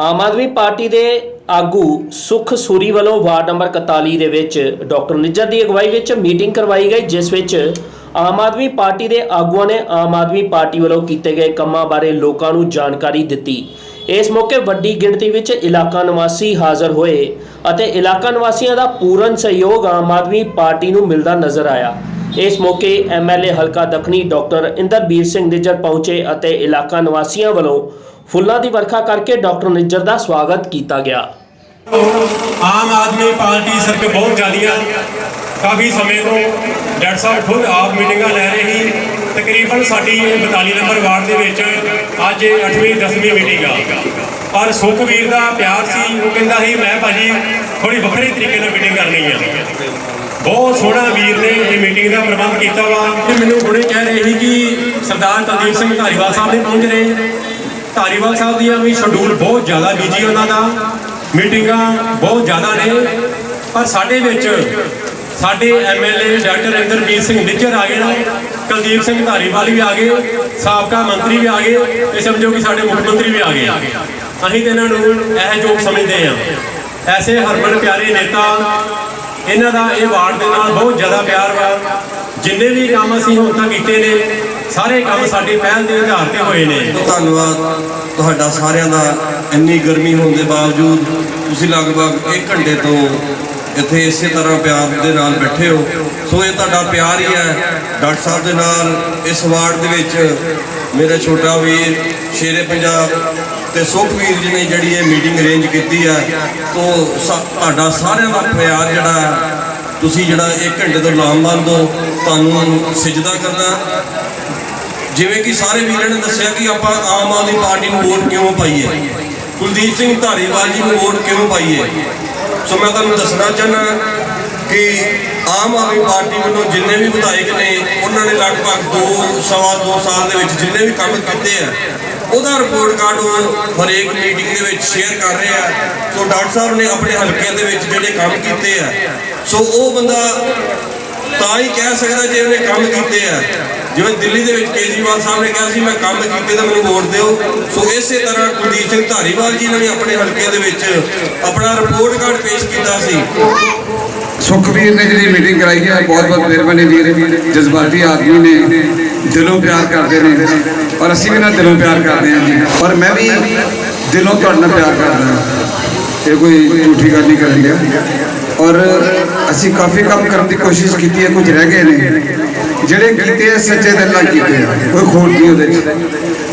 Aam Aadmi party ਦੇ ਆਗੂ ਸੁਖ ਸੂਰੀ ਵੱਲੋਂ ਵਾਰਡ ਨੰਬਰ 41 ਦੇ ਵਿੱਚ ਡਾਕਟਰ ਨਿੱਜਰ ਦੀ ਅਗਵਾਈ ਵਿੱਚ ਮੀਟਿੰਗ ਕਰਵਾਈ ਗਈ, ਜਿਸ ਵਿੱਚ ਆਮ ਆਦਮੀ ਪਾਰਟੀ ਦੇ ਆਗੂਆਂ ਨੇ ਆਮ ਆਦਮੀ ਪਾਰਟੀ ਵੱਲੋਂ ਕੀਤੇ ਗਏ ਕੰਮਾਂ ਬਾਰੇ ਲੋਕਾਂ ਨੂੰ ਜਾਣਕਾਰੀ ਦਿੱਤੀ। ਇਸ ਮੌਕੇ ਵੱਡੀ ਗਿਣਤੀ ਵਿੱਚ ਇਲਾਕਾ ਨਿਵਾਸੀ ਹਾਜ਼ਰ ਹੋਏ ਅਤੇ ਇਲਾਕਾ ਨਿਵਾਸੀਆਂ ਦਾ ਪੂਰਨ ਸਹਿਯੋਗ ਆਮ ਆਦਮੀ ਪਾਰਟੀ ਨੂੰ ਮਿਲਦਾ ਨਜ਼ਰ ਆਇਆ। ਇਸ ਮੌਕੇ ਐਮਐਲਏ ਹਲਕਾ ਦੱਖਣੀ ਡਾਕਟਰ ਇੰਦਰਬੀਰ ਸਿੰਘ ਨਿੱਜਰ ਪਹੁੰਚੇ ਅਤੇ ਇਲਾਕਾ ਨਿਵਾਸੀਆਂ ਵੱਲੋਂ ਫੁੱਲਾਂ ਦੀ ਵਰਖਾ ਕਰਕੇ ਡਾਕਟਰ ਨਿੱਜਰ ਦਾ ਸਵਾਗਤ ਕੀਤਾ ਗਿਆ। ਆਮ ਆਦਮੀ ਪਾਰਟੀ ਸਰ ਬਹੁਤ ਜਾਲੀਆਂ ਕਾਫੀ ਸਮੇਂ ਤੋਂ ਡਾਕਟਰ ਸਾਹਿਬ ਖੁਦ ਆਪ ਮੀਟਿੰਗਾਂ ਲੈ ਰਹੇ ਸੀ। ਤਕਰੀਬਨ ਸਾਡੀ 42 ਨੰਬਰ ਵਾਰਡ ਦੇ ਵਿੱਚ ਅੱਜ 8ਵੀਂ 10ਵੀਂ ਮੀਟਿੰਗ ਆ। ਪਰ ਸੁਖਵੀਰ ਦਾ ਪਿਆਰ ਸੀ, ਉਹ ਕਹਿੰਦਾ ਸੀ, ਮੈਂ ਭਾਜੀ ਥੋੜੀ ਵੱਖਰੇ ਤਰੀਕੇ ਨਾਲ ਮੀਟਿੰਗ ਕਰਨੀ ਆ। ਬਹੁਤ ਸੋਹਣਾ ਵੀਰ ਨੇ ਇਹ ਮੀਟਿੰਗ ਦਾ ਪ੍ਰਬੰਧ ਕੀਤਾ ਵਾ। ਤੇ ਮੈਨੂੰ ਹੁਣੇ ਕਹਿ ਰਹੇ ਸੀ ਕਿ ਸਰਦਾਰ ਕੁਲਦੀਪ ਸਿੰਘ ਧਾਰੀਵਾਲ ਸਾਹਿਬ ਨੇ ਪਹੁੰਚ ਰਹੇ। ਧਾਰੀਵਾਲ ਸਾਹਿਬ ਦੀਆਂ ਵੀ ਸ਼ਡਿਊਲ ਬਹੁਤ ਜ਼ਿਆਦਾ ਬਿਜ਼ੀ ਉਹਨਾਂ ਦਾ। ਮੀਟਿੰਗਾਂ ਬਹੁਤ ਜ਼ਿਆਦਾ ਨੇ। ਪਰ ਸਾਡੇ ਵਿੱਚ ਸਾਡੇ ਐਮਐਲਏ ਡਾਕਟਰ ਇੰਦਰਜੀਤ ਸਿੰਘ ਨਿੱਜਰ ਆ ਗਏ ਨੇ। ਕੁਲਦੀਪ ਸਿੰਘ ਧਾਰੀਵਾਲ ਵੀ ਆ ਗਏ। ਸਾਬਕਾ ਮੰਤਰੀ ਵੀ ਆ ਗਏ। ਤੇ ਸਮਝੋ ਕਿ ਸਾਡੇ ਮੁੱਖ ਮੰਤਰੀ ਵੀ ਆ ਗਏ। ਅਸੀਂ ਤੇ ਇਹਨਾਂ ਨੂੰ ਇਹ ਯੋਗ ਸਮਝਦੇ ਆ ਐਸੇ ਹਰਮਨ ਪਿਆਰੇ ਨੇਤਾ, ਇਹਨਾਂ ਦਾ ਇਹ ਵਾਰਡ ਦੇ ਨਾਲ ਬਹੁਤ ਜ਼ਿਆਦਾ ਪਿਆਰ ਵਾ। ਜਿੰਨੇ ਵੀ ਕੰਮ ਅਸੀਂ ਹੁਣ ਤੱਕ ਕੀਤੇ ਨੇ ਸਾਰੇ ਕੰਮ ਸਾਡੀ ਪਹਿਲ ਦੇ ਆਧਾਰ ਤੇ ਹੋਏ ਨੇ। ਧੰਨਵਾਦ। ਤੁਹਾਡਾ ਸਾਰਿਆਂ ਦਾ ਇੰਨੀ ਗਰਮੀ ਹੋਣ ਦੇ ਬਾਵਜੂਦ ਤੁਸੀਂ ਲਗਭਗ 1 ਘੰਟੇ ਤੋਂ ਇੱਥੇ ਇਸੇ ਤਰ੍ਹਾਂ ਪਿਆਰ ਦੇ ਨਾਲ ਬੈਠੇ ਹੋ। ਸੋ ਇਹ ਤੁਹਾਡਾ ਪਿਆਰ ਹੀ ਹੈ। ਡਾਕਟਰ ਸਾਹਿਬ ਦੇ ਨਾਲ ਇਸ ਵਾਰਡ ਦੇ ਵਿੱਚ ਮੇਰਾ ਛੋਟਾ ਵੀਰ ਸ਼ੇਰੇ ਪੰਜਾਬ ਤੇ ਸੁਖਵੀਰ ਜੀ ਨੇ ਜਿਹੜੀ ਇਹ ਮੀਟਿੰਗ ਅਰੇਂਜ ਕੀਤੀ ਹੈ, ਤੋਂ ਸਾ- ਤੁਹਾਡਾ ਸਾਰਿਆਂ ਦਾ ਪਿਆਰ ਜਿਹੜਾ ਤੁਸੀਂ ਜਿਹੜਾ 1 ਘੰਟੇ ਤੋਂ ਲਾਮਬੰਦ ਹੋ, ਤੁਹਾਨੂੰ ਸਿਜਦਾ ਕਰਨਾ ਜਿਵੇਂ ਕਿ ਸਾਰੇ ਵੀਰਾਂ ਨੇ ਦੱਸਿਆ ਕਿ ਆਪਾਂ ਆਮ ਆਦਮੀ ਪਾਰਟੀ ਨੂੰ ਵੋਟ ਕਿਉਂ ਪਾਈਏ? ਕੁਲਦੀਪ ਸਿੰਘ ਧਾਰੀਵਾਲ ਜੀ ਨੂੰ ਵੋਟ ਕਿਉਂ ਪਾਈਏ? ਸੋ ਮੈਂ ਤੁਹਾਨੂੰ ਦੱਸਣਾ ਚਾਹਨਾ ਕਿ ਆਮ ਆਦਮੀ ਪਾਰਟੀ ਵੱਲੋਂ ਜਿੰਨੇ ਵੀ ਵਿਧਾਇਕ ਨੇ, ਉਹਨਾਂ ਨੇ ਲਗਭਗ 2 ਸਵਾ 2 ਸਾਲ ਦੇ ਵਿੱਚ ਜਿੰਨੇ ਵੀ ਕੰਮ ਕੀਤੇ ਆ, ਉਹਦਾ ਰਿਪੋਰਟ ਕਾਰਡ ਉਹ ਹਰੇਕ ਮੀਟਿੰਗ ਦੇ ਵਿੱਚ ਸ਼ੇਅਰ ਕਰ ਰਹੇ ਆ ਸੋ ਡਾਕਟਰ ਸਾਹਿਬ ਨੇ ਆਪਣੇ ਹਲਕੇ ਦੇ ਵਿੱਚ ਜਿਹੜੇ ਕੰਮ ਕੀਤੇ ਆ, ਸੋ ਉਹ ਬੰਦਾ ਤਾਂ ਹੀ ਕਹਿ ਸਕਦਾ ਜੇ ਉਹਨੇ ਕੰਮ ਕੀਤੇ ਆ। ਜਿਵੇਂ ਦਿੱਲੀ ਦੇ ਵਿੱਚ ਕੇਜਰੀਵਾਲ ਸਾਹਿਬ ਨੇ ਕਿਹਾ ਸੀ, ਮੈਂ ਕੰਮ ਕੀਤੇ ਤਾਂ ਮੈਨੂੰ ਵੋਟ ਦਿਓ। ਸੋ ਇਸੇ ਤਰ੍ਹਾਂ ਕੁਲਦੀਪ ਸਿੰਘ ਧਾਰੀਵਾਲ ਜੀ ਨੇ ਵੀ ਆਪਣੇ ਹਲਕੇ ਦੇ ਵਿੱਚ ਆਪਣਾ ਰਿਪੋਰਟ ਕਾਰਡ ਪੇਸ਼ ਕੀਤਾ ਸੀ। ਸੁਖਵੀਰ ਨੇ ਜਿਹੜੀ ਮੀਟਿੰਗ ਕਰਾਈ ਹੈ, ਬਹੁਤ ਬਹੁਤ ਮਿਹਰਬਾਨੀ ਵੀਰ। ਜਜ਼ਬਾਤੀ ਆਦਮੀ ਨੇ, ਦਿਲੋਂ ਪਿਆਰ ਕਰਦੇ ਨੇ। ਔਰ ਅਸੀਂ ਵੀ ਨਾ ਦਿਲੋਂ ਪਿਆਰ ਕਰਦੇ ਹਾਂ। ਜੀ ਪਰ ਮੈਂ ਵੀ ਦਿਲੋਂ ਤੁਹਾਡੇ ਨਾਲ ਪਿਆਰ ਕਰਦਾ ਇਹ ਕੋਈ ਝੂਠੀ ਗੱਲ ਨਹੀਂ ਕਰਦੀ ਹੈ। ਔਰ ਅਸੀਂ ਕਾਫੀ ਕੰਮ ਕਰਨ ਦੀ ਕੋਸ਼ਿਸ਼ ਕੀਤੀ ਹੈ, ਕੁਝ ਰਹਿ ਗਏ ਨੇ। ਜਿਹੜੇ ਕੀਤੇ ਆ, ਸੱਚੇ ਦਿਲ ਨਾਲ ਕੀਤੇ ਆ, ਕੋਈ ਖੋਟ ਨਹੀਂ ਉਹਦੇ 'ਚ।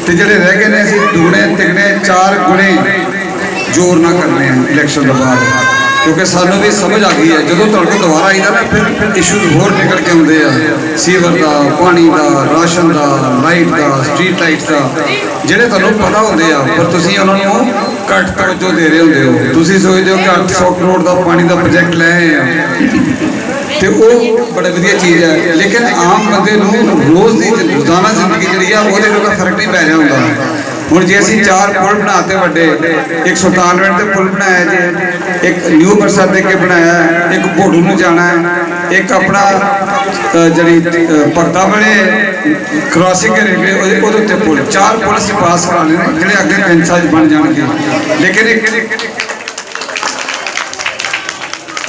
ਤੇ ਜਿਹੜੇ ਰਹਿ ਗਏ ਨੇ ਅਸੀਂ ਦੂਣੇ ਤਿਗਣੇ ਚਾਰ ਗੁਣੇ ਜ਼ੋਰ ਨਾ ਕਰਨੇ ਆ ਇਲੈਕਸ਼ਨ ਤੋਂ ਬਾਅਦ। ਕਿਉਂਕਿ ਸਾਨੂੰ ਵੀ ਸਮਝ ਆ ਗਈ ਹੈ, ਜਦੋਂ ਤੁਹਾਡੇ ਕੋਲ ਦੁਬਾਰਾ ਆਈਦਾ ਨਾ, ਫਿਰ ਇਸ਼ੂਜ਼ ਹੋਰ ਨਿਕਲ ਕੇ ਆਉਂਦੇ ਆ। ਸੀਵਰ ਦਾ, ਪਾਣੀ ਦਾ, ਰਾਸ਼ਨ ਦਾ ਲਾਈਟ ਦਾ ਸਟਰੀਟ ਲਾਈਟ ਦਾ, ਜਿਹੜੇ ਤੁਹਾਨੂੰ ਪਤਾ ਹੁੰਦੇ ਆ, ਪਰ ਤੁਸੀਂ ਉਹਨਾਂ ਨੂੰ ਘੱਟ ਤਵੱਜੋ ਦੇ ਰਹੇ ਹੁੰਦੇ ਹੋ। ਤੁਸੀਂ ਸੋਚਦੇ ਹੋ ਕਿ 800 ਕਰੋੜ ਦਾ ਪਾਣੀ ਦਾ ਪ੍ਰੋਜੈਕਟ ਲੈ ਆਏ ਆ। ਤੇ ਉਹ ਬੜਾ ਵਧੀਆ ਚੀਜ਼ ਹੈ। ਲੇਕਿਨ ਆਮ ਬੰਦੇ ਨੂੰ ਰੋਜ਼ ਦੀ ਰੋਜ਼ਾਨਾ ਜ਼ਿੰਦਗੀ ਜਿਹੜੀ ਆ, ਉਹਦੇ ਨਾਲ ਫ਼ਰਕ ਨਹੀਂ ਪੈ ਰਿਹਾ ਹੁੰਦਾ। ਹੁਣ ਜੇ ਅਸੀਂ ਚਾਰ ਪੁਲ ਬਣਾਤੇ ਵੱਡੇ ਇੱਕ ਸੁਲਤਾਨਵਿੰਡ ਤੇ ਪੁਲ ਬਣਾਇਆ ਜੇ ਇੱਕ ਨਿਊ ਬਰਸਾਤ ਦੇ ਕੇ ਬਣਾਇਆ ਇੱਕ ਭੋੜੂ ਨੂੰ ਜਾਣਾ ਹੈ ਇੱਕ ਆਪਣਾ ਜਿਹੜੀ ਅ, ਬਣੇ ਕ੍ਰਾਸਿੰਗ ਰੇਲਵੇ ਉਹਦੇ ਉੱਤੇ ਪੁਲ। ਚਾਰ ਪੁਲ ਅਸੀਂ ਪਾਸ ਕਰਾਣੇ ਨੇ ਜਿਹੜੇ ਅੱਗੇ ਤਿੰਨ ਸਾਲ ਬਣ ਜਾਣਗੇ। ਲੇਕਿਨ ਇੱਕ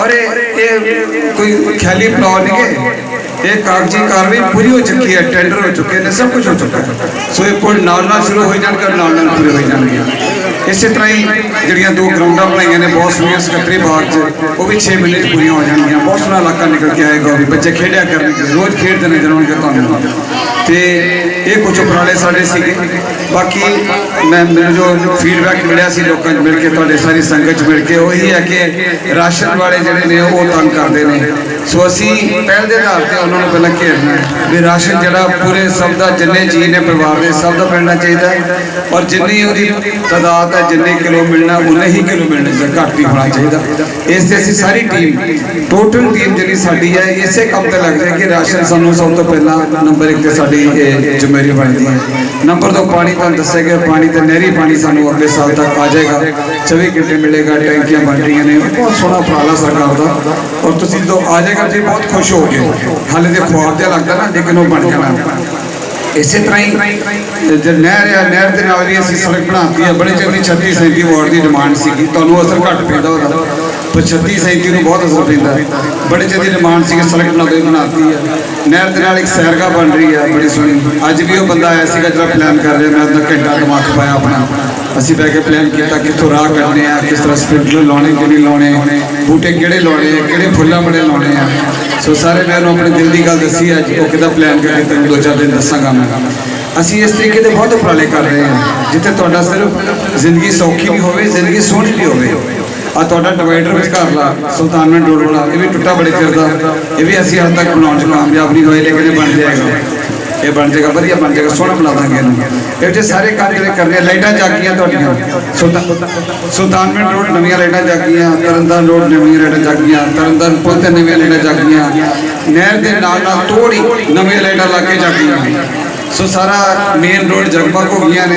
ਔਰ ਇਹ ਕੋਈ ਖਿਆਲੀ ਪਲਾਨ ਨਹੀਂ ਹੈ? ਇਹ ਕਾਗਜ਼ੀ ਕਾਰਵਾਈ ਪੂਰੀ ਹੋ ਚੁੱਕੀ ਹੈ ਟੈਂਡਰ ਹੋ ਚੁੱਕੇ ਨੇ, ਸਭ ਕੁਝ ਹੋ ਚੁੱਕਾ ਹੈ। ਸੋ ਇਹ ਪੁਲ ਨਾਲ ਨਾਲ ਸ਼ੁਰੂ ਹੋ ਜਾਣਗੇ, ਨਾਲ ਨਾਲ ਪੂਰੇ ਹੋ ਜਾਣਗੇ। ਇਸੇ ਤਰ੍ਹਾਂ ਹੀ ਜਿਹੜੀਆਂ ਦੋ ਗਰਾਊਂਡਾਂ ਬਣਾਈਆਂ ਨੇ ਬਹੁਤ ਸੋਹਣੀਆਂ ਸਕੱਤਰੀ ਬਾਗ 'ਚ, ਉਹ ਵੀ 6 ਮਹੀਨੇ 'ਚ ਪੂਰੀਆਂ ਹੋ ਜਾਣਗੀਆਂ। ਬਹੁਤ ਸੋਹਣਾ ਇਲਾਕਾ ਨਿਕਲ ਕੇ ਆਏਗਾ ਵੀ। ਬੱਚੇ ਖੇਡਿਆ ਕਰਨਗੇ ਰੋਜ਼ ਖੇਡਦੇ ਨਜ਼ਰ ਆਉਣਗੇ ਤੁਹਾਨੂੰ ਤੇ ਇਹ ਕੁਝ ਉਪਰਾਲੇ ਸਾਡੇ ਸੀਗੇ। ਬਾਕੀ ਮੈਂ, ਮੈਨੂੰ ਜੋ ਫੀਡਬੈਕ ਮਿਲਿਆ ਸੀ ਲੋਕਾਂ 'ਚ ਮਿਲ ਕੇ, ਤੁਹਾਡੇ ਸਾਰੀ ਸੰਗਤ 'ਚ ਮਿਲ ਕੇ, ਉਹ ਇਹ ਹੈ ਕਿ ਰਾਸ਼ਨ ਵਾਲੇ ਜਿਹੜੇ ਨੇ, ਉਹ ਤੰਗ ਕਰਦੇ ਨੇ। ਸੋ ਅਸੀਂ ਪਹਿਲ ਦੇ ਆਧਾਰ ਤੇ ਉਹਨਾਂ ਨੂੰ ਪਹਿਲਾਂ ਘੇਰਨਾ ਵੀ ਰਾਸ਼ਨ ਜਿਹੜਾ ਪੂਰੇ ਸਭ ਦਾ, ਜਿੰਨੇ ਜੀ ਨੇ ਪਰਿਵਾਰ ਦੇ, ਸਭ ਦਾ ਮਿਲਣਾ ਚਾਹੀਦਾ ਔਰ ਜਿੰਨੀ ਉਹਦੀ ਤਾਦਾਦ ਹੈ ਜਿੰਨੇ ਕਿਲੋ ਮਿਲਣਾ ਉਨੇ ਹੀ ਕਿਲੋ ਮਿਲਣੇ ਚਾਹੀਦੇ ਘੱਟ ਹੀ ਹੋਣਾ ਚਾਹੀਦਾ। ਇਸ ਤੇ ਅਸੀਂ ਸਾਰੀ ਟੀਮ ਟੋਟਲ ਟੀਮ ਜਿਹੜੀ ਸਾਡੀ ਹੈ, ਇਸੇ ਕੰਮ ਤੇ ਲੱਗ ਜਾਏ ਕਿ ਰਾਸ਼ਨ ਸਾਨੂੰ ਸਭ ਤੋਂ ਪਹਿਲਾਂ ਨੰਬਰ 1 ਤੇ ਸਾਡੀ ਜ਼ਿੰਮੇਵਾਰੀ ਬਣਦੀ ਹੈ ਨੰਬਰ 2 ਪਾਣੀ ਤੁਹਾਨੂੰ ਦੱਸਿਆ ਗਿਆ, ਪਾਣੀ ਤੇ ਨਹਿਰੀ ਪਾਣੀ ਸਾਨੂੰ ਅਗਲੇ ਸਾਲ ਤੱਕ ਆ ਜਾਏਗਾ। 24 ਘੰਟੇ ਮਿਲੇਗਾ, ਟੈਂਕੀਆਂ ਬਣ ਰਹੀਆਂ ਨੇ ਬਹੁਤ ਸੋਹਣਾ ਉਪਰਾਲਾ ਸਰਕਾਰ ਦਾ ਔਰ ਤੁਸੀਂ ਜਦੋਂ ਆ ਜਾਏਗਾ ਜੀ ਬਹੁਤ ਖੁਸ਼ ਹੋਗੇ ਹਾਲੇ ਤੇ ਖੁਆਬ ਜਿਹਾ ਲੱਗਦਾ ਨਾ, ਲੇਕਿਨ ਉਹ ਬਣ ਜਾਣਾ। ਇਸੇ ਤਰ੍ਹਾਂ ਹੀ ਜੇ ਨਹਿਰ ਆ, ਨਹਿਰ ਦੇ ਨਾਲ ਵੀ ਅਸੀਂ ਸੜਕ ਬਣਾਉਂਦੀ ਹੈ ਬੜੇ ਚੰਗੀ 36 37 ਵਾਰਡ ਦੀ ਡਿਮਾਂਡ ਸੀਗੀ, ਤੁਹਾਨੂੰ ਅਸਰ ਘੱਟ ਪੈਂਦਾ ਉਹਦਾ। ਪਰ 36 37 ਨੂੰ ਬਹੁਤ ਅਸਰ ਪੈਂਦਾ। ਬੜੇ ਚੰਗੀ ਡਿਮਾਂਡ ਸੀਗੀ, ਸੜਕ ਬਣਾ ਕੇ ਬਣਾਉਂਦੀ ਆ। ਨਹਿਰ ਦੇ ਨਾਲ ਇੱਕ ਸੈਰਗਾ ਬਣ ਰਹੀ ਹੈ ਬੜੀ ਸੋਹਣੀ। ਅੱਜ ਵੀ ਉਹ ਬੰਦਾ ਆਇਆ ਸੀਗਾ, ਜਿਹੜਾ ਪਲਾਨ ਕਰ ਰਿਹਾ, ਮੈਂ ਉਹਦਾ ਘੰਟਾ ਦਿਮਾਗ ਪਾਇਆ ਆਪਣਾ। ਅਸੀਂ ਬਹਿ ਕੇ ਪਲਾਨ ਕੀਤਾ ਕਿੱਥੋਂ ਰਾਹ ਕੱਢਣੇ ਆ, ਕਿਸ ਤਰ੍ਹਾਂ ਸਪਿੰਕਲਰ ਲਾਉਣੇ ਕਿ ਨਹੀਂ ਲਾਉਣੇ, ਬੂਟੇ ਕਿਹੜੇ ਲਾਉਣੇ ਆ, ਕਿਹੜੇ ਫੁੱਲਾਂ ਬੜੇ ਲਾਉਣੇ ਆ। ਸੋ ਸਾਰੇ ਮੈਂ ਉਹਨੂੰ ਆਪਣੇ ਦਿਲ ਦੀ ਗੱਲ ਦੱਸੀ ਅੱਜ, ਉਹ ਕਿੱਦਾਂ ਪਲਾਨ ਕਰਕੇ ਤੈਨੂੰ ਦੋ ਚਾਰ ਦਿਨ ਦੱਸਾਂਗਾ ਮੈਂ। ਅਸੀਂ ਇਸ ਤਰੀਕੇ ਦੇ ਬਹੁਤ ਉਪਰਾਲੇ ਕਰ ਰਹੇ ਹਾਂ, ਜਿੱਥੇ ਤੁਹਾਡਾ ਸਿਰਫ ਜ਼ਿੰਦਗੀ ਸੌਖੀ ਵੀ ਹੋਵੇ, ਜ਼ਿੰਦਗੀ ਸੋਹਣੀ ਵੀ ਹੋਵੇ। ਆ ਤੁਹਾਡਾ ਡਿਵਾਈਡਰ ਵਿਚਕਾਰਲਾ ਸੁਲਤਾਨਵਿੰਡ ਰੋਡ ਵਾਲਾ ਇਹ ਵੀ ਟੁੱਟਾ ਬੜੇ ਚਿਰ ਦਾ। ਇਹ ਵੀ ਅਸੀਂ ਹੱਦ ਤੱਕ ਬਣਾਉਣ 'ਚ ਕਾਮਯਾਬ ਨਹੀਂ ਹੋਏ, ਲੇਕਿਨ ਇਹ ਬਣ ਜਾਏਗਾ। ਇਹ ਬਣ ਜਾਏਗਾ, ਵਧੀਆ ਬਣ ਜਾਏਗਾ, ਸੋਹਣਾ ਬਣਾ ਦਾਂਗੇ ਇਹਨੂੰ। ਇਹ ਜੇ ਸਾਰੇ ਕੰਮ ਜਿਹੜੇ ਕਰਨੇ ਲਾਈਟਾਂ ਜਾਗੀਆਂ ਤੁਹਾਡੀਆਂ। ਸੁਲਤਾਨ ਰੋਡ, ਨਵੀਆਂ ਲਾਈਟਾਂ ਜਾਗੀਆਂ, ਤਰਨਤਾਰਨ ਰੋਡ, ਨਵੀਆਂ ਲਾਈਟਾਂ ਜਾਗੀਆਂ, ਤਰਨਤਾਰਨ ਪੁਲ ਤੇ ਨਵੀਆਂ ਲਾਈਟਾਂ ਜਾਗੀਆਂ। ਨਹਿਰ ਦੇ ਨਾਲ ਨਾਲ ਤੋੜੀ ਨਵੀਆਂ ਲਾਈਟਾਂ ਲਾ ਕੇ ਜਾਗੀਆਂ। ਸੋ ਸਾਰਾ ਮੇਨ ਰੋਡ ਜਗਮਗ ਹੋ ਗਈਆਂ ਨੇ।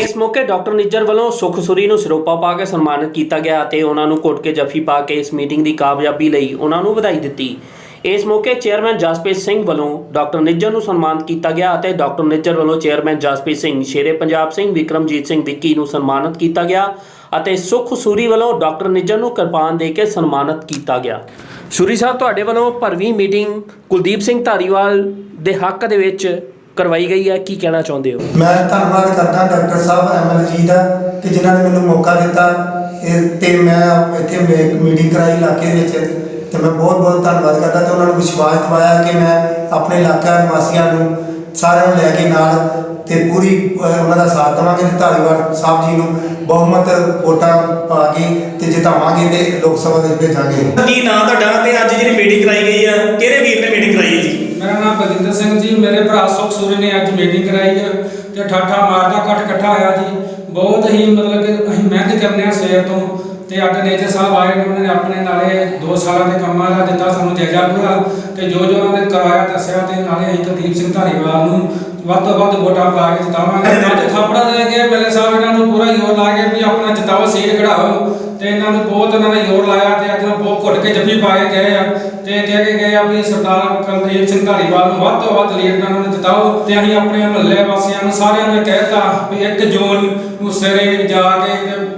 ਇਸ ਮੌਕੇ ਡਾਕਟਰ ਨਿੱਜਰ ਵੱਲੋਂ ਸੁਖਸੁਰੀ ਨੂੰ ਸਿਰੋਪਾ ਪਾ ਕੇ ਸਨਮਾਨਿਤ ਕੀਤਾ ਗਿਆ ਅਤੇ ਉਹਨਾਂ ਨੂੰ ਘੁੱਟ ਕੇ ਜੱਫੀ ਪਾ ਕੇ ਇਸ ਮੀਟਿੰਗ ਦੀ ਕਾਮਯਾਬੀ ਲਈ ਉਹਨਾਂ ਨੂੰ ਵਧਾਈ ਦਿੱਤੀ। ਇਸ ਮੌਕੇ ਚੇਅਰਮੈਨ ਜਸਪ੍ਰੀਤ ਸਿੰਘ ਵੱਲੋਂ ਡਾਕਟਰ ਨਿੱਜਰ ਨੂੰ ਸਨਮਾਨਿਤ ਕੀਤਾ ਗਿਆ ਅਤੇ ਡਾਕਟਰ ਨਿੱਜਰ ਵੱਲੋਂ ਚੇਅਰਮੈਨ ਜਸਪ੍ਰੀਤ ਸਿੰਘ ਸ਼ੇਰੇ ਪੰਜਾਬ ਸਿੰਘ ਵਿਕਰਮਜੀਤ ਸਿੰਘ ਵਿੱਕੀ ਨੂੰ ਸਨਮਾਨਿਤ ਕੀਤਾ ਗਿਆ ਅਤੇ ਸੁਖ ਸੂਰੀ ਵੱਲੋਂ ਡਾਕਟਰ ਨਿੱਜਰ ਨੂੰ ਕਿਰਪਾਨ ਦੇ ਕੇ ਸਨਮਾਨਿਤ ਕੀਤਾ ਗਿਆ। ਸੂਰੀ ਸਾਹਿਬ ਤੁਹਾਡੇ ਵੱਲੋਂ ਭਰਵੀਂ ਮੀਟਿੰਗ ਕੁਲਦੀਪ ਸਿੰਘ ਧਾਰੀਵਾਲ ਦੇ ਹੱਕ ਦੇ ਵਿੱਚ ਕਰਵਾਈ ਗਈ ਹੈ, ਕੀ ਕਹਿਣਾ ਚਾਹੁੰਦੇ ਹੋ? ਮੈਂ ਧੰਨਵਾਦ ਕਰਦਾ ਡਾਕਟਰ ਸਾਹਿਬ ਐਮਐਲ ਜੀ ਦਾ ਕਿ ਜਿਨ੍ਹਾਂ ਨੇ ਮੈਨੂੰ ਮੌਕਾ ਦਿੱਤਾ। ਤੇ ਮੈਂ ਇੱਥੇ ਮੀਟਿੰਗ ਕਰਾਈ ਇਲਾਕੇ ਵਿੱਚ। ਤੇ ਮੈਂ ਬਹੁਤ ਬਹੁਤ ਧੰਨਵਾਦ ਕਰਦਾ ਤੇ ਉਹਨਾਂ ਨੂੰ ਵਿਸ਼ਵਾਸ ਦਿਵਾਇਆ ਕਿ ਮੈਂ ਆਪਣੇ ਇਲਾਕਾ ਨਿਵਾਸੀਆਂ ਨੂੰ ਸਾਰਿਆਂ ਨੂੰ ਲੈ ਕੇ ਨਾਲ ਤੇ ਪੂਰੀ ਉਹਨਾਂ ਦਾ ਸਾਥ ਦੇਵਾਂਗੇ ਤੇ ਧਾਰੀਵਾਲ ਸਾਹਿਬ ਜੀ ਨੂੰ ਬਹੁਮਤ ਵੋਟਾਂ ਪਾ ਕੇ ਤੇ ਜਿਤਾਵਾਂਗੇ ਤੇ ਲੋਕ ਸਭਾ ਦੇ ਵਿੱਚ ਭੇਜਾਂਗੇ। ਕੀ ਨਾਂ ਤੁਹਾਡਾ ਤੇ ਅੱਜ ਜਿਹੜੀ ਮੀਟਿੰਗ ਕਰਾਈ ਗਈ ਆ ਕਿਹੜੇ ਵੀਰ ਨੇ ਮੀਟਿੰਗ ਕਰਾਈ ਹੈ ਜੀ? ਮੇਰਾ ਨਾਮ ਬਲਜਿੰਦਰ ਸਿੰਘ ਜੀ ਮੇਰੇ ਭਰਾ ਸੁਖ ਸੂਰੀ ਨੇ ਅੱਜ ਮੀਟਿੰਗ ਕਰਾਈ ਹੈ ਤੇ ਠਾਠਾ ਮਾਰਦਾ ਇਕੱਠ ਇਕੱਠਾ ਹੋਇਆ ਜੀ। ਬਹੁਤ ਹੀ ਮਤਲਬ ਕਿ ਅਸੀਂ ਮਿਹਨਤ ਕਰਨੇ ਆ ਸਵੇਰ ਤੋਂ। ਤੇ ਅੱਜ ਨੇਜਰ ਸਾਹਿਬ ਆਏ ਨੇ, ਉਹਨਾਂ ਨੇ ਆਪਣੇ ਨਾਲੇ 2 ਸਾਲਾਂ ਦੇ ਕੰਮਾਂ ਦਾ ਦਿੱਤਾ ਸਾਨੂੰ ਜਾਇਜ਼ਾ ਪੂਰਾ ਤੇ ਜੋ ਜੋ ਉਹਨਾਂ ਨੇ ਕਰਵਾਇਆ ਦੱਸਿਆ ਤੇ ਨਾਲੇ ਅਸੀਂ ਕੁਲਦੀਪ ਸਿੰਘ ਧਾਰੀਵਾਲ ਨੂੰ ਵੱਧ ਤੋਂ ਵੱਧ ਵੋਟਾਂ ਪਾ ਕੇ ਜਿਤਾਵਾਂਗੇ। ਅੱਜ ਥਾਪੜਾ ਦੇ ਕੇ ਮੇਰੇ ਸਾਹਿਬ ਇਹਨਾਂ ਨੂੰ ਪੂਰਾ ਜ਼ੋਰ ਲਾ ਕੇ ਵੀ ਆਪਣਾ ਜਿਤਾਓ, ਸੀਟ ਕਢਾਓ ਤੇ ਇਹਨਾਂ ਨੂੰ ਬਹੁਤ ਇਹਨਾਂ ਨੇ ਜ਼ੋਰ ਲਾਇਆ ਤੇ ਅੱਜ ਨੂੰ ਬਹੁਤ ਘੁੱਟ ਕੇ ਜੱਫੀ ਪਾ ਕੇ ਗਏ ਆ ਤੇ ਕਹਿ ਕੇ ਗਏ ਆ ਵੀ ਸਰਦਾਰ ਕੁਲਦੀਪ ਸਿੰਘ ਧਾਰੀਵਾਲ ਨੂੰ ਵੱਧ ਤੋਂ ਵੱਧ ਲੀਡ ਇਹਨਾਂ ਨੂੰ ਜਿਤਾਓ ਤੇ ਅਸੀਂ ਆਪਣੇ ਮਹੱਲੇ ਵਾਸੀਆਂ ਨੂੰ ਸਾਰਿਆਂ ਨੂੰ ਕਹਿਤਾ ਵੀ 1 ਜੂਨ ਨੂੰ ਸਵੇਰੇ ਜਾ ਕੇ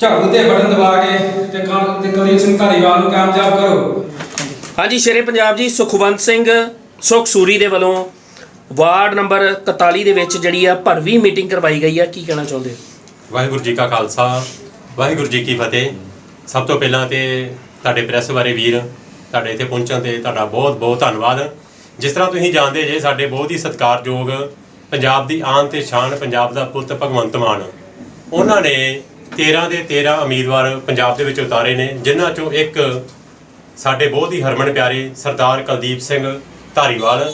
ਝਾੜੂ ਤੇ ਬਟਨ ਦਬਾ ਕੇ ਤੇ ਕਾਂ- ਤੇ ਕੁਲਦੀਪ ਸਿੰਘ ਧਾਰੀਵਾਲ ਨੂੰ ਕਾਮਯਾਬ ਕਰੋ। ਹਾਂਜੀ ਸ਼ੇਰੇ ਪੰਜਾਬ ਜੀ ਸੁਖਵੰਤ ਸਿੰਘ ਸੁਖ ਸੂਰੀ ਦੇ ਵੱਲੋਂ ਵਾਰਡ ਨੰਬਰ 41 ਦੇ ਵਿੱਚ ਜਿਹੜੀ ਆ ਭਰਵੀਂ ਮੀਟਿੰਗ ਕਰਵਾਈ ਗਈ ਆ ਕੀ ਕਹਿਣਾ ਚਾਹੁੰਦੇ ਹੋ? ਵਾਹਿਗੁਰੂ ਜੀ ਕਾ ਖਾਲਸਾ ਵਾਹਿਗੁਰੂ ਜੀ ਕੀ ਫਤਿਹ। ਸਭ ਤੋਂ ਪਹਿਲਾਂ ਤੇ ਤੁਹਾਡੇ ਪ੍ਰੈਸ ਬਾਰੇ ਵੀਰ ਤੁਹਾਡੇ ਇੱਥੇ ਪਹੁੰਚਣ ਤੇ ਤੁਹਾਡਾ ਬਹੁਤ ਬਹੁਤ ਧੰਨਵਾਦ। ਜਿਸ ਤਰ੍ਹਾਂ ਤੁਸੀਂ ਜਾਣਦੇ ਜੇ ਸਾਡੇ ਬਹੁਤ ਹੀ ਸਤਿਕਾਰਯੋਗ ਪੰਜਾਬ ਦੀ ਆਨ ਤੇ ਸ਼ਾਨ ਪੰਜਾਬ ਦਾ ਪੁੱਤ ਭਗਵੰਤ ਮਾਨ। ਉਹਨਾਂ ਨੇ 13 ਦੇ 13 ਉਮੀਦਵਾਰ ਪੰਜਾਬ ਦੇ ਵਿੱਚ ਉਤਾਰੇ ਨੇ, ਜਿਨ੍ਹਾਂ ਚੋਂ ਇੱਕ ਸਾਡੇ ਬਹੁਤ ਹੀ ਹਰਮਨ ਪਿਆਰੇ ਸਰਦਾਰ ਕੁਲਦੀਪ ਸਿੰਘ ਧਾਰੀਵਾਲ।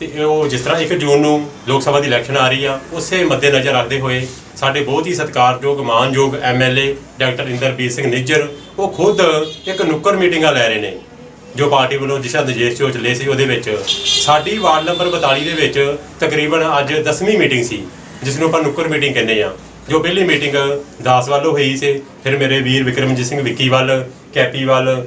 ਤੇ ਉਹ ਜਿਸ ਤਰ੍ਹਾਂ 1 ਜੂਨ ਨੂੰ ਲੋਕ ਸਭਾ ਦੀ ਇਲੈਕਸ਼ਨ ਆ ਰਹੀ ਆ, ਉਸੇ ਮੱਦੇ ਨਜ਼ਰ ਰੱਖਦੇ ਹੋਏ ਸਾਡੇ ਬਹੁਤ ਹੀ ਸਤਿਕਾਰਯੋਗ, ਮਾਨਯੋਗ ਐਮਐਲਏ ਡਾਕਟਰ ਇੰਦਰਬੀਰ ਸਿੰਘ ਨਿੱਜਰ, ਉਹ ਖੁਦ ਇੱਕ ਨੁੱਕਰ ਮੀਟਿੰਗਾਂ ਲੈ ਰਹੇ ਨੇ, ਜੋ ਪਾਰਟੀ ਵੱਲੋਂ ਦਿਸ਼ਾ ਨਿਰਦੇਸ਼ ਜੋ ਚੱਲੇ ਸੀ ਉਹਦੇ ਵਿੱਚ। ਸਾਡੀ ਵਾਰਡ ਨੰਬਰ 42 ਦੇ ਵਿੱਚ ਤਕਰੀਬਨ ਅੱਜ 10ਵੀਂ ਮੀਟਿੰਗ ਸੀ, ਜਿਸ ਨੂੰ ਆਪਾਂ ਨੁੱਕਰ ਮੀਟਿੰਗ ਕਹਿੰਦੇ ਆ ਜੋ ਪਹਿਲੀ ਮੀਟਿੰਗ ਦਾਸ ਵੱਲੋਂ ਹੋਈ ਸੀ, ਫਿਰ ਮੇਰੇ ਵੀਰ ਵਿਕਰਮਜੀਤ ਸਿੰਘ, ਵਿੱਕੀ ਵੱਲ, ਕੈਪੀ ਵੱਲ,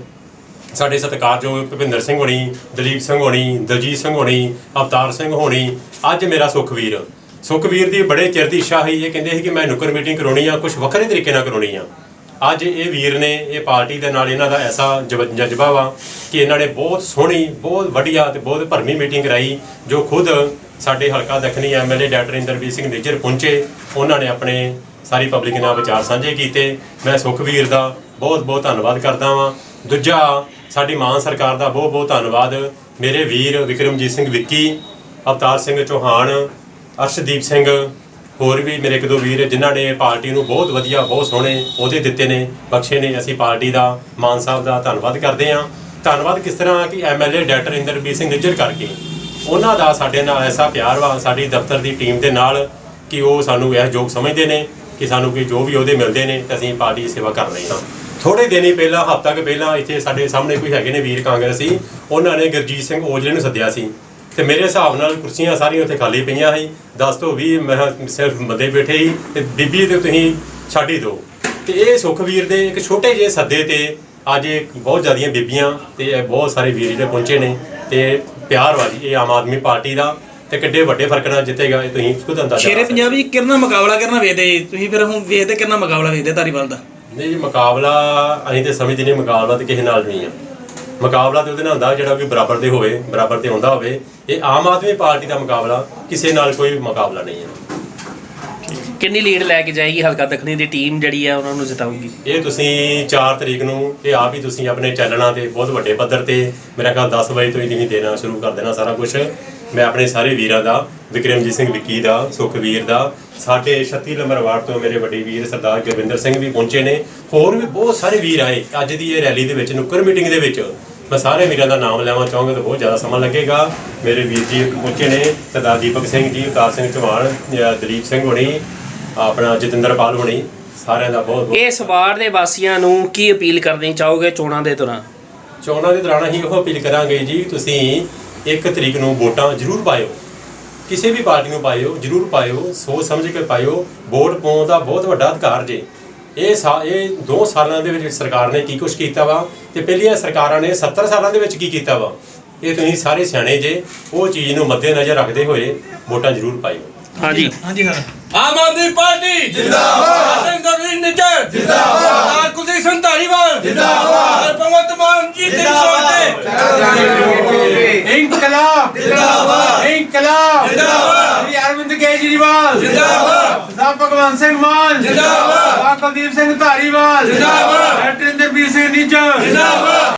ਸਾਡੇ ਸਤਿਕਾਰਯੋਗ ਭੁਪਿੰਦਰ ਸਿੰਘ ਹੋਣੀ, ਦਲੀਪ ਸਿੰਘ ਹੋਣੀ, ਦਲਜੀਤ ਸਿੰਘ ਹੋਣੀ, ਅਵਤਾਰ ਸਿੰਘ ਹੋਣੀ, ਅੱਜ ਮੇਰਾ ਸੁਖਵੀਰ। ਸੁਖਵੀਰ ਦੀ ਬੜੇ ਚਿਰ ਦੀ ਇੱਛਾ ਸੀ ਇਹ ਕਹਿੰਦੇ ਸੀ ਕਿ ਮੈਂ ਨੁੱਕਰ ਮੀਟਿੰਗ ਕਰਾਉਣੀ ਆ ਕੁਝ ਵੱਖਰੇ ਤਰੀਕੇ ਨਾਲ ਕਰਾਉਣੀ ਆ। ਅੱਜ ਇਹ ਵੀਰ ਨੇ, ਇਹ ਪਾਰਟੀ ਦੇ ਨਾਲ ਇਹਨਾਂ ਦਾ ਐਸਾ ਜਵ- ਜਜ਼ਬਾ ਵਾ ਕਿ ਇਹਨਾਂ ਨੇ ਬਹੁਤ ਸੋਹਣੀ, ਬਹੁਤ ਵਧੀਆ ਤੇ ਬਹੁਤ ਭਰਮੀ ਮੀਟਿੰਗ ਕਰਾਈ, ਜੋ ਖੁਦ ਸਾਡੇ ਹਲਕਾ ਦੱਖਣੀ ਐਮਐਲਏ ਡਾਕਟਰ ਇੰਦਰਬੀਰ ਸਿੰਘ ਨਿੱਜਰ ਪਹੁੰਚੇ। ਉਹਨਾਂ ਨੇ ਆਪਣੇ ਸਾਰੀ ਪਬਲਿਕ ਨਾਲ ਵਿਚਾਰ ਸਾਂਝੇ ਕੀਤੇ। ਮੈਂ ਸੁਖਵੀਰ ਦਾ ਬਹੁਤ ਬਹੁਤ ਧੰਨਵਾਦ ਕਰਦਾ ਵਾਂ। ਦੂਜਾ, ਸਾਡੀ ਮਾਨ ਸਰਕਾਰ ਦਾ ਬਹੁਤ ਬਹੁਤ ਧੰਨਵਾਦ। ਮੇਰੇ ਵੀਰ ਵਿਕਰਮਜੀਤ ਸਿੰਘ ਵਿੱਕੀ, ਅਵਤਾਰ ਸਿੰਘ ਚੌਹਾਨ, ਅਰਸ਼ਦੀਪ ਸਿੰਘ, ਹੋਰ ਵੀ ਮੇਰੇ ਇੱਕ ਦੋ ਵੀਰ ਜਿਨ੍ਹਾਂ ਨੇ ਪਾਰਟੀ ਨੂੰ ਬਹੁਤ ਵਧੀਆ, ਬਹੁਤ ਸੋਹਣੇ ਅਹੁਦੇ ਦਿੱਤੇ ਨੇ, ਬਖਸ਼ੇ ਨੇ। ਅਸੀਂ ਪਾਰਟੀ ਦਾ, ਮਾਨ ਸਾਹਿਬ ਦਾ ਧੰਨਵਾਦ ਕਰਦੇ ਹਾਂ। ਧੰਨਵਾਦ ਕਿਸ ਤਰ੍ਹਾਂ ਕਿ ਐਮਐਲਏ ਡਾਕਟਰ ਇੰਦਰਬੀਰ ਸਿੰਘ ਨਿੱਜਰ ਕਰਕੇ। ਉਹਨਾਂ ਦਾ ਸਾਡੇ ਨਾਲ ਐਸਾ ਪਿਆਰ ਵਾ, ਸਾਡੀ ਦਫ਼ਤਰ ਦੀ ਟੀਮ ਦੇ ਨਾਲ ਕਿ ਉਹ ਸਾਨੂੰ ਇਹ ਯੋਗ ਸਮਝਦੇ ਨੇ ਕਿ ਸਾਨੂੰ ਕੋਈ ਜੋ ਵੀ ਉਹਦੇ ਮਿਲਦੇ ਨੇ ਤੇ ਅਸੀਂ ਪਾਰਟੀ ਦੀ ਸੇਵਾ ਕਰ ਰਹੇ ਹਾਂ। ਥੋੜੇ ਦਿਨ ਹੀ ਪਹਿਲਾਂ, ਹਫ਼ਤਾ ਕੁ ਪਹਿਲਾਂ ਇੱਥੇ ਸਾਡੇ ਸਾਹਮਣੇ ਕੋਈ ਹੈਗੇ ਨੇ ਵੀਰ ਕਾਂਗਰਸੀ, ਉਹਨਾਂ ਨੇ ਗੁਰਜੀਤ ਸਿੰਘ ਔਜਲੇ ਨੂੰ ਸੱਦਿਆ ਸੀ। ਤੇ ਮੇਰੇ ਹਿਸਾਬ ਨਾਲ ਕੁਰਸੀਆਂ ਸਾਰੀਆਂ ਉੱਥੇ ਖਾਲੀ ਪਈਆਂ ਸੀ। 10 ਤੋਂ 20 ਮੈਂ ਸਿਰਫ ਮੱਦੇ ਬੈਠੇ ਸੀ ਤੇ ਬੀਬੀ ਤੇ ਤੁਸੀਂ ਛੱਡ ਹੀ ਦਿਓ। ਤੇ ਇਹ ਸੁਖਵੀਰ ਦੇ ਇੱਕ ਛੋਟੇ ਜਿਹੇ ਸੱਦੇ ਤੇ ਅੱਜ ਬਹੁਤ ਜ਼ਿਆਦੀਆਂ ਬੀਬੀਆਂ ਤੇ ਬਹੁਤ ਸਾਰੇ ਵੀਰ ਜਿਹੜੇ ਪਹੁੰਚੇ ਨੇ ਤੇ ਪਿਆਰ ਵਾ ਜੀ ਇਹ ਆਮ ਆਦਮੀ ਪਾਰਟੀ ਦਾ ਤੇ ਕਿੱਡੇ ਵੱਡੇ ਫ਼ਰਕ ਨਾਲ ਜਿੱਤੇਗਾ ਇਹ ਤੁਸੀਂ ਖੁਦ ਅੰਦਾਜ਼ਾ ਸ਼ੇਰੇ ਲਾ ਸਕਦੇ ਪੰਜਾਬ ਜੀ ਕਿਰਨਾ ਮੁਕਾਬਲਾ ਕਰਨਾ ਵੇਖਦੇ ਜੀ ਤੁਸੀਂ ਫਿਰ ਹੁਣ ਵੇਖਦੇ ਕਿੰਨਾ ਮੁਕਾਬਲਾ ਵੇਖਦੇ ਧਾਰੀਵਾਲ ਦਾ। ਨਹੀਂ ਜੀ ਮੁਕਾਬਲਾ ਅਸੀਂ ਤੇ ਸਮਝਦੇ ਨਹੀਂ ਮੁਕਾਬਲਾ ਤੇ ਕਿਸੇ ਨਾਲ ਨਹੀਂ ਆ। ਮੁਕਾਬਲਾ ਤੇ ਉਹਦੇ ਨਾਲ ਹੁੰਦਾ ਜਿਹੜਾ ਕਿ ਬਰਾਬਰ ਦੇ ਹੋਵੇ ਬਰਾਬਰ ਤੇ ਹੁੰਦਾ ਹੋਵੇ ਇਹ ਆਮ ਆਦਮੀ ਪਾਰਟੀ ਦਾ ਮੁਕਾਬਲਾ ਕਿਸੇ ਨਾਲ ਕੋਈ ਮੁਕਾਬਲਾ ਨਹੀਂ ਹੈ। ਕਿੰਨੀ ਲੀਡ ਲੈ ਕੇ ਜਾਏਗੀ ਹਲਕਾ ਦੱਖਣੀ ਦੀ ਟੀਮ ਜਿਹੜੀ ਆ, ਉਹਨਾਂ ਨੂੰ ਜਿਤਾਊਗੀ? ਇਹ ਤੁਸੀਂ 4 ਤਰੀਕ ਨੂੰ, ਇਹ ਆਪ ਹੀ ਤੁਸੀਂ ਆਪਣੇ ਚੈਨਲਾਂ ਤੇ ਬਹੁਤ ਵੱਡੇ ਪੱਧਰ ਤੇ ਮੇਰਾ ਖਿਆਲ 10 ਵਜੇ ਤੋਂ ਹੀ ਤੁਸੀਂ ਦੇਣਾ ਸ਼ੁਰੂ ਕਰ ਦੇਣਾ ਸਾਰਾ ਕੁਝ ਮੈਂ ਆਪਣੇ ਸਾਰੇ ਵੀਰਾਂ ਦਾ, ਵਿਕਰਮਜੀਤ ਸਿੰਘ ਵਿੱਕੀ ਦਾ, ਸੁਖਵੀਰ ਦਾ, ਸਾਡੇ 36 ਨੰਬਰ ਵਾਰਡ ਤੋਂ ਮੇਰੇ ਵੱਡੇ ਵੀਰ ਸਰਦਾਰ ਗੁਰਵਿੰਦਰ ਸਿੰਘ ਵੀ ਪਹੁੰਚੇ ਨੇ। ਹੋਰ ਵੀ ਬਹੁਤ ਸਾਰੇ ਵੀਰ ਆਏ, ਅੱਜ ਦੀ ਇਹ ਰੈਲੀ ਦੇ ਵਿੱਚ, ਨੁੱਕਰ ਮੀਟਿੰਗ ਦੇ ਵਿੱਚ। ਮੈਂ ਸਾਰੇ ਵੀਰਾਂ ਦਾ ਨਾਮ ਲੈਵਾਂ ਚਾਹਾਂਗਾ ਤਾਂ ਬਹੁਤ ਜ਼ਿਆਦਾ ਸਮਾਂ ਲੱਗੇਗਾ। ਮੇਰੇ ਵੀਰ ਜੀ ਪਹੁੰਚੇ ਨੇ, ਸਰਦਾਰ ਦੀਪਕ ਸਿੰਘ ਜੀ, ਅਵਤਾਰ ਸਿੰਘ ਚੌਹਾਨ ਦਲੀਪ ਸਿੰਘ ਹੋਣੀ ਆਪਣਾ ਜਤਿੰਦਰਪਾਲ ਹੋਣੀ ਸਾਰਿਆਂ ਦਾ ਬਹੁਤ ਬਹੁਤ ਇਸ ਵਾਰਡ ਦੇ ਵਾਸੀਆਂ ਨੂੰ ਕੀ ਅਪੀਲ ਕਰਨੀ ਚਾਹੋਗੇ ਚੋਣਾਂ ਦੇ ਦੌਰਾਨ? ਚੋਣਾਂ ਦੇ ਦੌਰਾਨ ਅਸੀਂ ਉਹ ਅਪੀਲ ਕਰਾਂਗੇ ਜੀ ਤੁਸੀਂ ਇੱਕ ਤਰੀਕ ਨੂੰ ਵੋਟਾਂ ਜ਼ਰੂਰ ਪਾਇਓ। ਕਿਸੇ ਵੀ ਪਾਰਟੀ ਨੂੰ ਪਾਇਓ ਜ਼ਰੂਰ ਪਾਇਓ ਸੋਚ ਸਮਝ ਕੇ ਪਾਇਓ। ਵੋਟ ਪਾਉਣ ਦਾ ਬਹੁਤ ਵੱਡਾ ਅਧਿਕਾਰ ਜੇ। ਇਹ ਇਹ 2 ਸਾਲਾਂ ਦੇ ਵਿੱਚ ਸਰਕਾਰ ਨੇ ਕੀ ਕੁਝ ਕੀਤਾ ਵਾ ਤੇ ਪਹਿਲੀਆਂ ਸਰਕਾਰਾਂ ਨੇ 70 ਸਾਲਾਂ ਦੇ ਵਿੱਚ ਕੀ ਕੀਤਾ ਵਾ। ਇਹ ਤੁਸੀਂ ਸਾਰੇ ਸਿਆਣੇ ਜੇ ਉਹ ਚੀਜ਼ ਨੂੰ ਮੱਦੇਨਜ਼ਰ ਰੱਖਦੇ ਹੋਏ ਵੋਟਾਂ ਜ਼ਰੂਰ ਪਾਇਓ। ਹਾਂਜੀ। ਹਾਂਜੀ ਸਰ ਆਮ ਆਦਮੀ ਪਾਰਟੀ ਜਿੰਦਾਬਾਦ। ਸਿੰਘ ਨਿੱਜਰ ਜਿੰਦਾਬਾਦ। ਲਾਲ ਕੁਲਦੀਪ ਸਿੰਘ ਧਾਰੀਵਾਲ ਜਿੰਦਾਬਾਦ। ਭਗਵੰਤ ਮਾਨ ਜੀ ਦੀ ਸੋਚ ਇਨਕਲਾਬ। ਜਿੰਦਾਬਾਦ। ਇਨਕਲਾਬ। ਜਿੰਦਾਬਾਦ। ਸ੍ਰੀ ਅਰਵਿੰਦ ਕੇਜਰੀਵਾਲ। ਜਿੰਦਾਬਾਦ। ਸਰਦਾਰ ਭਗਵੰਤ ਸਿੰਘ ਮਾਨ। ਜਿੰਦਾਬਾਦ। ਸਰਦਾਰ ਕੁਲਦੀਪ ਸਿੰਘ ਧਾਰੀਵਾਲ ਜਿੰਦਾਬਾਦ। ਇੰਦਰਬੀਰ ਸਿੰਘ ਨੀਚਰ ਜਿੰਦਾਬਾਦ।